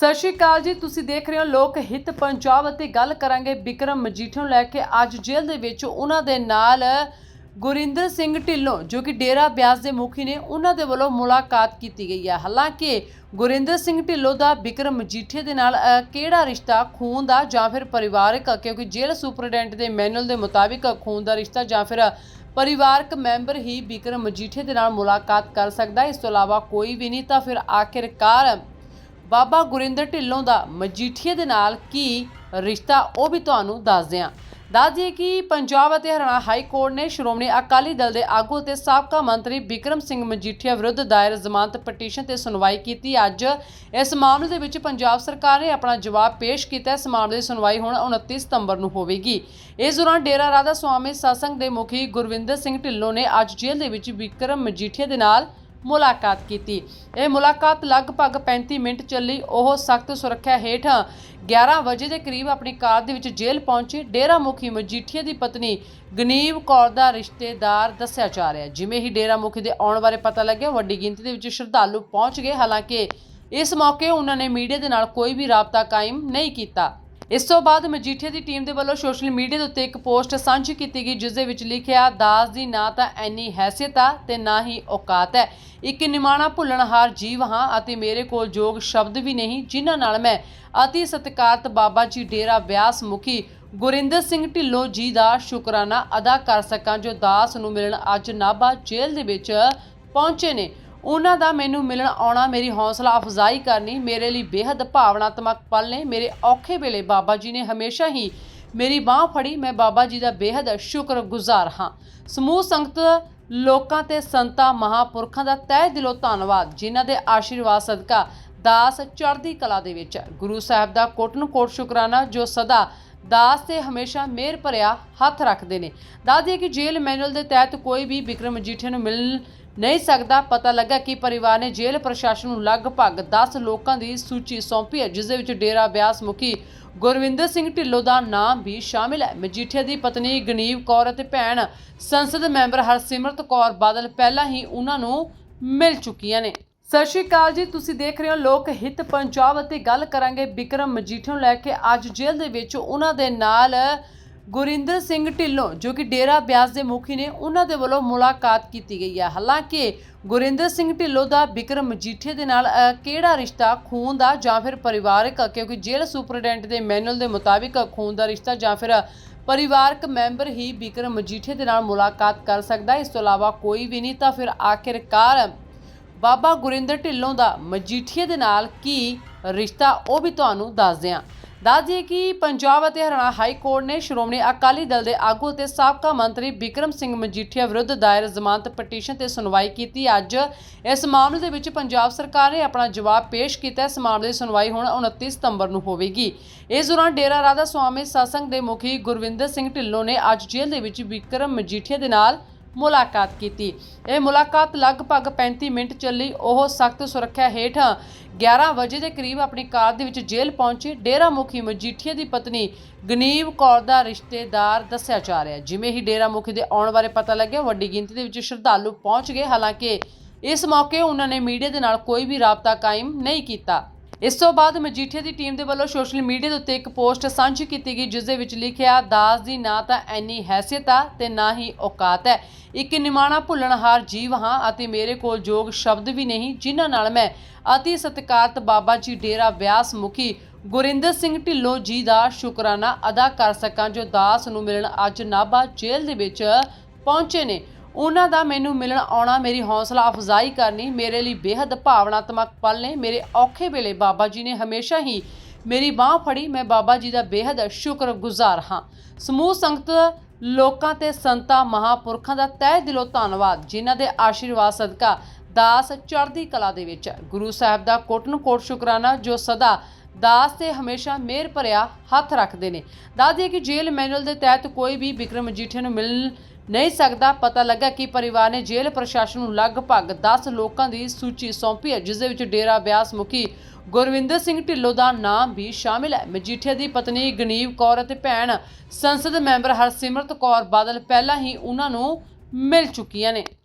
ਸਤਿ ਸ਼੍ਰੀ ਅਕਾਲ ਜੀ, ਤੁਸੀਂ ਦੇਖ ਰਹੇ ਹੋ ਲੋਕ ਹਿੱਤ ਪੰਜਾਬ ਅਤੇ ਗੱਲ ਕਰਾਂਗੇ ਬਿਕਰਮ ਮਜੀਠੀਆ ਨੂੰ ਲੈ ਕੇ। ਅੱਜ ਜੇਲ੍ਹ ਦੇ ਵਿੱਚ ਉਹਨਾਂ ਦੇ ਨਾਲ ਗੁਰਿੰਦਰ ਸਿੰਘ ਢਿੱਲੋਂ, ਜੋ ਕਿ ਡੇਰਾ ਬਿਆਸ ਦੇ ਮੁਖੀ ਨੇ, ਉਹਨਾਂ ਦੇ ਵੱਲੋਂ ਮੁਲਾਕਾਤ ਕੀਤੀ ਗਈ ਹੈ। ਹਾਲਾਂਕਿ ਗੁਰਿੰਦਰ ਸਿੰਘ ਢਿੱਲੋਂ ਦਾ ਬਿਕਰਮ ਮਜੀਠੇ ਦੇ ਨਾਲ ਕਿਹੜਾ ਰਿਸ਼ਤਾ, ਖੂਨ ਦਾ ਜਾਂ ਫਿਰ ਪਰਿਵਾਰਕ, ਕਿਉਂਕਿ ਜੇਲ੍ਹ ਸੁਪਰਡੈਂਟ ਦੇ ਮੈਨੂਅਲ ਦੇ ਮੁਤਾਬਿਕ ਖੂਨ ਦਾ ਰਿਸ਼ਤਾ ਜਾਂ ਫਿਰ ਪਰਿਵਾਰਕ ਮੈਂਬਰ ਹੀ ਬਿਕਰਮ ਮਜੀਠੇ ਦੇ ਨਾਲ ਮੁਲਾਕਾਤ ਕਰ ਸਕਦਾ ਇਸ ਤੋਂ ਇਲਾਵਾ ਕੋਈ ਵੀ ਨਹੀਂ, ਤਾਂ ਫਿਰ ਆਖਿਰਕਾਰ ਬਾਬਾ ਗੁਰਿੰਦਰ ਢਿੱਲੋਂ ਦਾ ਮਜੀਠੀਏ ਦੇ ਨਾਲ ਕੀ ਰਿਸ਼ਤਾ ਉਹ ਵੀ ਤੁਹਾਨੂੰ ਦੱਸਦੇ ਹਾਂ ਦੱਸ ਦਈਏ ਕਿ ਪੰਜਾਬ ਅਤੇ ਹਰਿਆਣਾ ਹਾਈ ਕੋਰਟ ਨੇ ਸ਼੍ਰੋਮਣੀ ਅਕਾਲੀ ਦਲ ਦੇ ਆਗੂ ਅਤੇ ਸਾਬਕਾ ਮੰਤਰੀ ਬਿਕਰਮ ਸਿੰਘ ਮਜੀਠੀਆ ਵਿਰੁੱਧ ਦਾਇਰ ਜ਼ਮਾਨਤ ਪਟੀਸ਼ਨ ਤੇ ਸੁਣਵਾਈ ਕੀਤੀ। ਅੱਜ ਇਸ ਮਾਮਲੇ ਦੇ ਵਿੱਚ ਪੰਜਾਬ ਸਰਕਾਰ ਨੇ ਆਪਣਾ ਜਵਾਬ ਪੇਸ਼ ਕੀਤਾ। ਇਸ ਮਾਮਲੇ ਦੀ ਸੁਣਵਾਈ ਹੁਣ 29 ਸਤੰਬਰ ਨੂੰ ਹੋਵੇਗੀ। ਇਸ ਦੌਰਾਨ ਡੇਰਾ ਰਾਧਾ ਸੁਆਮੀ ਸਤਸੰਗ ਦੇ ਮੁਖੀ ਗੁਰਵਿੰਦਰ ਸਿੰਘ ਢਿੱਲੋਂ ਨੇ ਅੱਜ ਜੇਲ੍ਹ ਦੇ ਵਿੱਚ ਬਿਕਰਮ ਮਜੀਠੀਆ ਦੇ ਨਾਲ ਮੁਲਾਕਾਤ ਕੀਤੀ। ਇਹ ਮੁਲਾਕਾਤ ਲਗਭਗ 35 ਮਿੰਟ ਚੱਲੀ। ਉਹ ਸਖਤ ਸੁਰੱਖਿਆ ਹੇਠ 11 ਵਜੇ ਦੇ ਕਰੀਬ ਆਪਣੀ ਕਾਰ ਦੇ ਵਿੱਚ ਜੇਲ੍ਹ ਪਹੁੰਚੇ। ਡੇਰਾ ਮੁਖੀ ਮਜੀਠੀਆ ਦੀ ਪਤਨੀ ਗਨੀਵ ਕੌਰ ਦਾ ਰਿਸ਼ਤੇਦਾਰ ਦੱਸਿਆ ਜਾ ਰਿਹਾ ਜਿਵੇਂ ਹੀ ਡੇਰਾ ਮੁਖੀ ਦੇ ਆਉਣ ਬਾਰੇ ਪਤਾ ਲੱਗਿਆ ਵੱਡੀ ਗਿਣਤੀ ਦੇ ਵਿੱਚ ਸ਼ਰਧਾਲੂ ਪਹੁੰਚ ਗਏ। ਹਾਲਾਂਕਿ ਇਸ ਮੌਕੇ ਉਹਨਾਂ ਨੇ ਮੀਡੀਆ ਦੇ ਨਾਲ ਕੋਈ ਵੀ ਰਾਬਤਾ ਕਾਇਮ ਨਹੀਂ ਕੀਤਾ। ਇਸ ਤੋਂ ਬਾਅਦ ਮਜੀਠੀਆ ਦੀ ਟੀਮ ਦੇ ਵੱਲੋਂ ਸੋਸ਼ਲ ਮੀਡੀਆ ਦੇ ਉੱਤੇ ਇੱਕ ਪੋਸਟ ਸਾਂਝੀ ਕੀਤੀ ਗਈ, ਜਿਸ ਦੇ ਵਿੱਚ ਲਿਖਿਆ, ਦਾਸ ਦੀ ਨਾ ਤਾਂ ਐਨੀ ਹੈਸੀਅਤ ਆ ਤੇ ਨਾ ਹੀ ਔਕਾਤ ਹੈ। ਇੱਕ ਨਿਮਾਣਾ ਭੁੱਲਣਹਾਰ ਜੀਵ ਹਾਂ ਅਤੇ ਮੇਰੇ ਕੋਲ ਜੋਗ ਸ਼ਬਦ ਵੀ ਨਹੀਂ, ਜਿਨ੍ਹਾਂ ਨਾਲ ਮੈਂ ਅਤੀ ਸਤਿਕਾਰਤ ਬਾਬਾ ਜੀ ਡੇਰਾ ਵਿਆਸ ਮੁਖੀ ਗੁਰਿੰਦਰ ਸਿੰਘ ਢਿੱਲੋਂ ਜੀ ਦਾ ਸ਼ੁਕਰਾਨਾ ਅਦਾ ਕਰ ਸਕਾਂ, ਜੋ ਦਾਸ ਨੂੰ ਮਿਲਣ ਅੱਜ ਨਾਭਾ ਜੇਲ੍ਹ ਦੇ ਵਿੱਚ ਪਹੁੰਚੇ ਨੇ। ਉਹਨਾਂ ਦਾ ਮੈਨੂੰ ਮਿਲਣ ਆਉਣਾ ਮੇਰੀ ਹੌਸਲਾ ਅਫਜ਼ਾਈ ਕਰਨੀ ਮੇਰੇ ਲਈ ਬੇहद ਭਾਵਨਾਤਮਕ ਪਲ ਨੇ। ਮੇਰੇ ਔਖੇ ਵੇਲੇ ਬਾਬਾ ਜੀ ਨੇ ਹਮੇਸ਼ਾ ਹੀ ਮੇਰੀ ਬਾਹ ਫੜੀ। ਮੈਂ ਬਾਬਾ ਜੀ ਦਾ ਬੇहद ਸ਼ੁਕਰਗੁਜ਼ਾਰ ਹਾਂ। ਸਮੂਹ ਸੰਗਤ ਲੋਕਾਂ ਤੇ ਸੰਤਾ, ਮਹਾਪੁਰਖਾਂ ਦਾ ਤਹਿ ਦਿਲੋਂ ਧੰਨਵਾਦ, ਜਿਨ੍ਹਾਂ ਦੇ ਆਸ਼ੀਰਵਾਦ ਸਦਕਾ ਦਾਸ ਚੜ੍ਹਦੀ ਕਲਾ ਦੇ ਵਿੱਚ। ਗੁਰੂ ਸਾਹਿਬ ਦਾ ਕੋਟਨ ਕੋਟ ਸ਼ੁਕਰਾਨਾ, ਜੋ ਸਦਾ ਦਾਸ ਤੇ ਹਮੇਸ਼ਾ ਮਿਹਰ ਭਰਿਆ ਹੱਥ ਰੱਖਦੇ ਨੇ। ਦੱਸ ਦਈਏ ਕਿ ਜੇਲ੍ਹ ਮੈਨੂਅਲ ਦੇ ਤਹਿਤ ਕੋਈ ਵੀ ਵਿਕਰਮ ਮਜੀਠੀਆ ਨੂੰ ਮਿਲ ਨਹੀਂ ਸਕਦਾ। ਪਤਾ ਲੱਗਾ ਕਿ ਪਰਿਵਾਰ ਨੇ ਜੇਲ੍ਹ ਪ੍ਰਸ਼ਾਸਨ ਨੂੰ ਲਗਭਗ 10 ਲੋਕਾਂ ਦੀ ਸੂਚੀ ਸੌਂਪੀ ਹੈ, ਜਿਸ ਦੇ ਵਿੱਚ ਡੇਰਾ ਬਿਆਸ ਮੁਖੀ ਗੁਰਵਿੰਦਰ ਸਿੰਘ ਢਿੱਲੋਂ ਦਾ ਨਾਮ ਵੀ ਸ਼ਾਮਿਲ ਹੈ। ਮਜੀਠੀਆ ਦੀ ਪਤਨੀ ਗਨੀਵ ਕੌਰ ਅਤੇ ਭੈਣ ਸੰਸਦ ਮੈਂਬਰ ਹਰਸਿਮਰਤ ਕੌਰ ਬਾਦਲ ਪਹਿਲਾਂ ਹੀ ਉਹਨਾਂ ਨੂੰ ਮਿਲ ਚੁੱਕੀਆਂ ਨੇ। ਸਤਿ ਸ਼੍ਰੀ ਅਕਾਲ ਜੀ, ਤੁਸੀਂ ਦੇਖ ਰਹੇ ਹੋ ਲੋਕ ਹਿੱਤ ਪੰਜਾਬ ਅਤੇ ਗੱਲ ਕਰਾਂਗੇ ਬਿਕਰਮ ਮਜੀਠੇ ਨੂੰ ਲੈ ਕੇ ਅੱਜ ਜੇਲ੍ਹ ਦੇ ਵਿੱਚ ਉਹਨਾਂ ਦੇ ਨਾਲ ਗੁਰਿੰਦਰ ਸਿੰਘ ਢਿੱਲੋਂ, ਜੋ ਕਿ ਡੇਰਾ ਬਿਆਸ ਦੇ ਮੁਖੀ ਨੇ, ਉਹਨਾਂ ਦੇ ਵੱਲੋਂ ਮੁਲਾਕਾਤ ਕੀਤੀ ਗਈ ਹੈ। ਹਾਲਾਂਕਿ ਗੁਰਿੰਦਰ ਸਿੰਘ ਢਿੱਲੋਂ ਦਾ ਬਿਕਰਮ ਮਜੀਠੇ ਦੇ ਨਾਲ ਕਿਹੜਾ ਰਿਸ਼ਤਾ, ਖੂਨ ਦਾ ਜਾਂ ਫਿਰ ਪਰਿਵਾਰਕ, ਕਿਉਂਕਿ ਜੇਲ੍ਹ ਸੁਪਰਡੈਂਟ ਦੇ ਮੈਨੂਅਲ ਦੇ ਮੁਤਾਬਿਕ ਖੂਨ ਦਾ ਰਿਸ਼ਤਾ ਜਾਂ ਫਿਰ ਪਰਿਵਾਰਕ ਮੈਂਬਰ ਹੀ ਬਿਕਰਮ ਮਜੀਠੇ ਦੇ ਨਾਲ ਮੁਲਾਕਾਤ ਕਰ ਸਕਦਾ ਇਸ ਤੋਂ ਇਲਾਵਾ ਕੋਈ ਵੀ ਨਹੀਂ, ਤਾਂ ਫਿਰ ਆਖਿਰਕਾਰ ਬਾਬਾ ਗੁਰਿੰਦਰ ਢਿੱਲੋਂ ਦਾ ਮਜੀਠੀਏ ਦੇ ਨਾਲ ਕੀ ਰਿਸ਼ਤਾ ਉਹ ਵੀ ਤੁਹਾਨੂੰ ਦੱਸਦੇ ਹਾਂ ਦੱਸ ਦਈਏ ਕਿ ਪੰਜਾਬ ਅਤੇ ਹਰਿਆਣਾ ਹਾਈ ਕੋਰਟ ਨੇ ਸ਼੍ਰੋਮਣੀ ਅਕਾਲੀ ਦਲ ਦੇ ਆਗੂ ਅਤੇ ਸਾਬਕਾ ਮੰਤਰੀ ਵਿਕਰਮ ਸਿੰਘ ਮਜੀਠੀਆ ਵਿਰੁੱਧ ਦਾਇਰ ਜ਼ਮਾਨਤ ਪਟੀਸ਼ਨ ਤੇ ਸੁਣਵਾਈ ਕੀਤੀ। ਅੱਜ ਇਸ ਮਾਮਲੇ ਦੇ ਵਿੱਚ ਪੰਜਾਬ ਸਰਕਾਰ ਨੇ ਆਪਣਾ ਜਵਾਬ ਪੇਸ਼ ਕੀਤਾ। ਇਸ ਮਾਮਲੇ ਦੀ ਸੁਣਵਾਈ ਹੁਣ 29 ਸਤੰਬਰ ਨੂੰ ਹੋਵੇਗੀ। ਇਸ ਦੌਰਾਨ ਡੇਰਾ ਰਾਧਾ ਸੁਆਮੀ ਸਤਸੰਗ ਦੇ ਮੁਖੀ ਗੁਰਵਿੰਦਰ ਸਿੰਘ ਢਿੱਲੋਂ ਨੇ ਅੱਜ ਜੇਲ੍ਹ ਦੇ ਵਿੱਚ ਵਿਕਰਮ ਮਜੀਠੀਆ ਦੇ ਨਾਲ ਮੁਲਾਕਾਤ ਕੀਤੀ। ਇਹ ਮੁਲਾਕਾਤ ਲਗਭਗ 35 ਮਿੰਟ ਚੱਲੀ। ਉਹ ਸਖਤ ਸੁਰੱਖਿਆ ਹੇਠ 11 ਵਜੇ ਦੇ ਕਰੀਬ ਆਪਣੀ ਕਾਰ ਦੇ ਵਿੱਚ ਜੇਲ੍ਹ ਪਹੁੰਚੇ। ਡੇਰਾ ਮੁਖੀ ਮਜੀਠੀਏ ਦੀ ਪਤਨੀ ਗਨੀਵ ਕੌਰ ਦਾ ਰਿਸ਼ਤੇਦਾਰ ਦੱਸਿਆ ਜਾ ਰਿਹਾ ਜਿਵੇਂ ਹੀ ਡੇਰਾ ਮੁਖੀ ਦੇ ਆਉਣ ਬਾਰੇ ਪਤਾ ਲੱਗਿਆ, ਵੱਡੀ ਗਿਣਤੀ ਦੇ ਵਿੱਚ ਸ਼ਰਧਾਲੂ ਪਹੁੰਚ ਗਏ। ਹਾਲਾਂਕਿ ਇਸ ਮੌਕੇ ਉਹਨਾਂ ਨੇ ਮੀਡੀਆ ਦੇ ਨਾਲ ਕੋਈ ਵੀ ਰਾਬਤਾ ਕਾਇਮ ਨਹੀਂ ਕੀਤਾ। ਇਸ ਤੋਂ ਬਾਅਦ ਮਜੀਠੀਆ ਦੀ ਟੀਮ ਦੇ ਵੱਲੋਂ ਸੋਸ਼ਲ ਮੀਡੀਆ ਦੇ ਉੱਤੇ ਇੱਕ ਪੋਸਟ ਸਾਂਝੀ ਕੀਤੀ ਗਈ, ਜਿਸ ਦੇ ਵਿੱਚ ਲਿਖਿਆ, ਦਾਸ ਦੀ ਨਾ ਤਾਂ ਐਨੀ ਹੈਸੀਅਤ ਆ ਤੇ ਨਾ ਹੀ ਔਕਾਤ ਹੈ। ਇੱਕ ਨਿਮਾਣਾ ਭੁੱਲਣਹਾਰ ਜੀਵ ਹਾਂ ਅਤੇ ਮੇਰੇ ਕੋਲ ਜੋਗ ਸ਼ਬਦ ਵੀ ਨਹੀਂ, ਜਿਨ੍ਹਾਂ ਨਾਲ ਮੈਂ ਅਤੀ ਸਤਿਕਾਰਤ ਬਾਬਾ ਜੀ ਡੇਰਾ ਵਿਆਸ ਮੁਖੀ ਗੁਰਿੰਦਰ ਸਿੰਘ ਢਿੱਲੋਂ ਜੀ ਦਾ ਸ਼ੁਕਰਾਨਾ ਅਦਾ ਕਰ ਸਕਾਂ, ਜੋ ਦਾਸ ਨੂੰ ਮਿਲਣ ਅੱਜ ਨਾਭਾ ਜੇਲ੍ਹ ਦੇ ਵਿੱਚ ਪਹੁੰਚੇ ਨੇ। ਉਹਨਾਂ ਦਾ ਮੈਨੂੰ ਮਿਲਣ ਆਉਣਾ ਮੇਰੀ ਹੌਸਲਾ ਅਫਜ਼ਾਈ ਕਰਨੀ ਮੇਰੇ ਲਈ ਬੇहद ਭਾਵਨਾਤਮਕ ਪਲ ਨੇ। ਮੇਰੇ ਔਖੇ ਵੇਲੇ ਬਾਬਾ ਜੀ ਨੇ ਹਮੇਸ਼ਾ ਹੀ ਮੇਰੀ ਬਾਹ ਫੜੀ। ਮੈਂ ਬਾਬਾ ਜੀ ਦਾ ਬੇहद ਸ਼ੁਕਰਗੁਜ਼ਾਰ ਹਾਂ। ਸਮੂਹ ਸੰਗਤ ਲੋਕਾਂ ਤੇ ਸੰਤਾਂ, ਮਹਾਪੁਰਖਾਂ ਦਾ ਤਹਿ ਦਿਲੋਂ ਧੰਨਵਾਦ, ਜਿਨ੍ਹਾਂ ਦੇ ਆਸ਼ੀਰਵਾਦ ਸਦਕਾ ਦਾਸ ਚੜ੍ਹਦੀ ਕਲਾ ਦੇ ਵਿੱਚ। ਗੁਰੂ ਸਾਹਿਬ ਦਾ ਕੋਟਨ ਕੋਟ ਸ਼ੁਕਰਾਨਾ ਜੋ ਸਦਾ ਦਾਸ ਤੇ ਹਮੇਸ਼ਾ ਮਿਹਰ ਭਰਿਆ ਹੱਥ ਰੱਖਦੇ ਨੇ। ਦੱਸ ਦਈਏ ਕਿ ਜੇਲ੍ਹ ਮੈਨੂਅਲ ਦੇ ਤਹਿਤ ਕੋਈ ਵੀ ਵਿਕਰਮ ਮਜੀਠੀਆ ਨੂੰ ਮਿਲ ਨਹੀਂ ਸਕਦਾ। ਪਤਾ ਲੱਗਾ ਕਿ ਪਰਿਵਾਰ ਨੇ ਜੇਲ੍ਹ ਪ੍ਰਸ਼ਾਸਨ ਨੂੰ ਲਗਭਗ 10 ਲੋਕਾਂ ਦੀ ਸੂਚੀ ਸੌਂਪੀ ਹੈ, ਜਿਸ ਦੇ ਵਿੱਚ ਡੇਰਾ ਬਿਆਸ ਮੁਖੀ ਗੁਰਵਿੰਦਰ ਸਿੰਘ ਢਿੱਲੋਂ ਦਾ ਨਾਮ ਵੀ ਸ਼ਾਮਿਲ ਹੈ। ਮਜੀਠੀਆ ਦੀ ਪਤਨੀ ਗਨੀਵ ਕੌਰ ਅਤੇ ਭੈਣ ਸੰਸਦ ਮੈਂਬਰ ਹਰਸਿਮਰਤ ਕੌਰ ਬਾਦਲ ਪਹਿਲਾਂ ਹੀ ਉਹਨਾਂ ਨੂੰ ਮਿਲ ਚੁੱਕੀਆਂ ਨੇ।